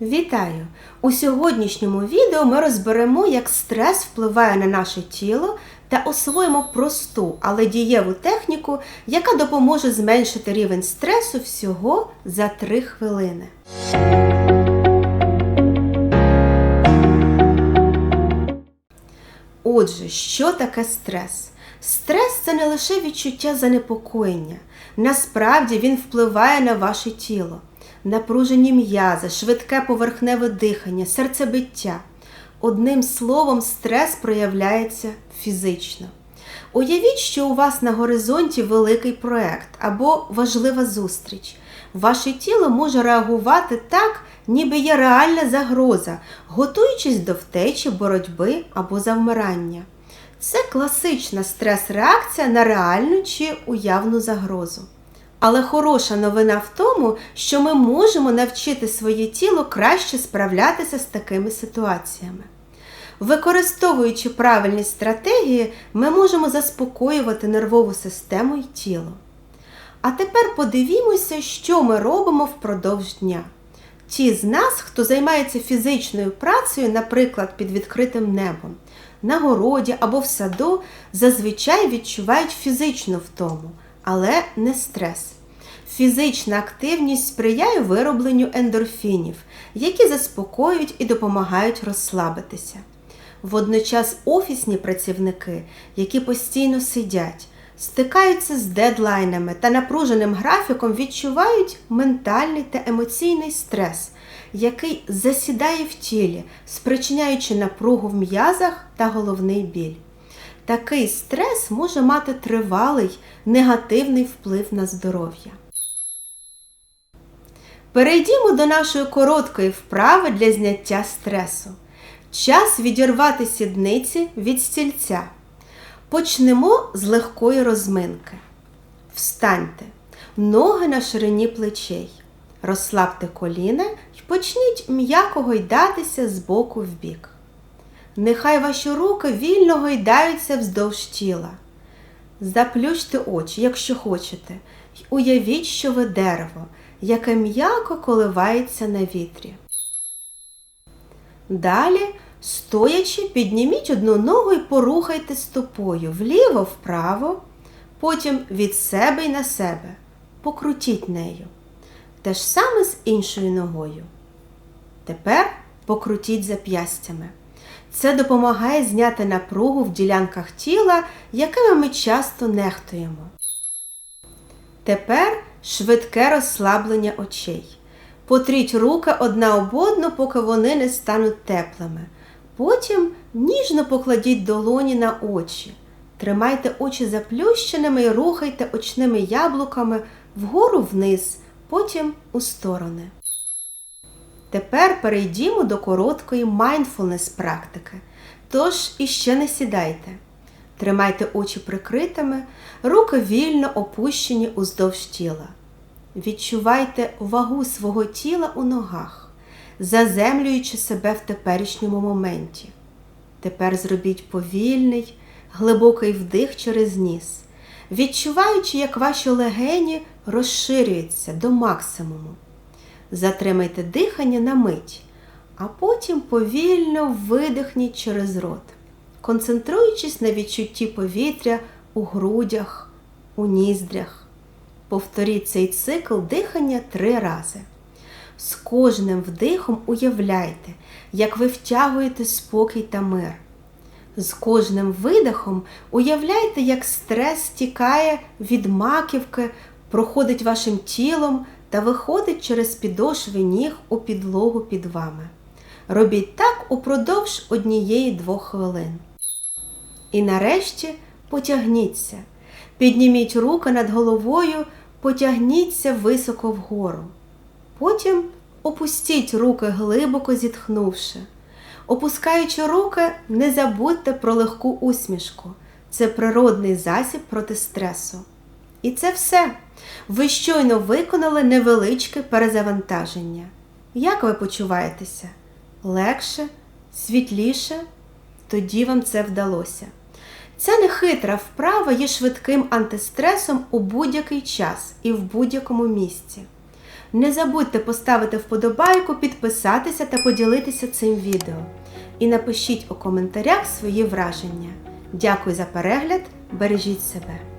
Вітаю! У сьогоднішньому відео ми розберемо, як стрес впливає на наше тіло та освоїмо просту, але дієву техніку, яка допоможе зменшити рівень стресу всього за 3 хвилини. Отже, що таке стрес? Стрес це не лише відчуття занепокоєння. Насправді він впливає на ваше тіло, напружені м'язи, швидке поверхневе дихання, серцебиття. Одним словом, стрес проявляється фізично. Уявіть, що у вас на горизонті великий проект або важлива зустріч. Ваше тіло може реагувати так, ніби є реальна загроза, готуючись до втечі, боротьби або завмирання. Це класична стрес-реакція на реальну чи уявну загрозу. Але хороша новина в тому, що ми можемо навчити своє тіло краще справлятися з такими ситуаціями. Використовуючи правильні стратегії, ми можемо заспокоювати нервову систему і тіло. А тепер подивімося, що ми робимо впродовж дня. Ті з нас, хто займається фізичною працею, наприклад, під відкритим небом, на городі або в саду, зазвичай відчувають фізичну втому, але не стрес. Фізична активність сприяє виробленню ендорфінів, які заспокоюють і допомагають розслабитися. Водночас офісні працівники, які постійно сидять, стикаються з дедлайнами та напруженим графіком, відчувають ментальний та емоційний стрес, який засідає в тілі, спричиняючи напругу в м'язах та головний біль. Такий стрес може мати тривалий негативний вплив на здоров'я. Перейдімо до нашої короткої вправи для зняття стресу. Час відірвати сідниці від стільця. Почнемо з легкої розминки. Встаньте, ноги на ширині плечей. Розслабте коліна і почніть м'яко гойдатися з боку в бік. Нехай ваші руки вільно гойдаються вздовж тіла. Заплющте очі, якщо хочете, і уявіть, що ви дерево, яке м'яко коливається на вітрі. Далі, стоячи, підніміть одну ногу і порухайте стопою вліво-вправо, потім від себе й на себе. Покрутіть нею. Те ж саме з іншою ногою. Тепер покрутіть зап'ястями. Це допомагає зняти напругу в ділянках тіла, якими ми часто нехтуємо. Тепер швидке розслаблення очей. Потріть руки одна об одну, поки вони не стануть теплими. Потім ніжно покладіть долоні на очі. Тримайте очі заплющеними і рухайте очними яблуками вгору вниз, потім у сторони. Тепер перейдімо до короткої mindfulness практики. Тож іще не сідайте. Тримайте очі прикритими, руки вільно опущені уздовж тіла. Відчувайте вагу свого тіла у ногах, заземлюючи себе в теперішньому моменті. Тепер зробіть повільний, глибокий вдих через ніс, відчуваючи, як ваші легені розширюються до максимуму. Затримайте дихання на мить, а потім повільно видихніть через рот, концентруючись на відчутті повітря у грудях, у ніздрях. Повторіть цей цикл дихання три рази. З кожним вдихом уявляйте, як ви втягуєте спокій та мир. З кожним видихом уявляйте, як стрес стікає від маківки, проходить вашим тілом та виходить через підошви ніг у підлогу під вами. Робіть так упродовж однієї-двох хвилин. І нарешті потягніться. Підніміть руки над головою, потягніться високо вгору. Потім опустіть руки глибоко зітхнувши. Опускаючи руки, не забудьте про легку усмішку. Це природний засіб проти стресу. І це все. Ви щойно виконали невеличке перезавантаження. Як ви почуваєтеся? Легше, світліше? Тоді вам це вдалося. Ця нехитра вправа є швидким антистресом у будь-який час і в будь-якому місці. Не забудьте поставити вподобайку, підписатися та поділитися цим відео. І напишіть у коментарях свої враження. Дякую за перегляд, бережіть себе!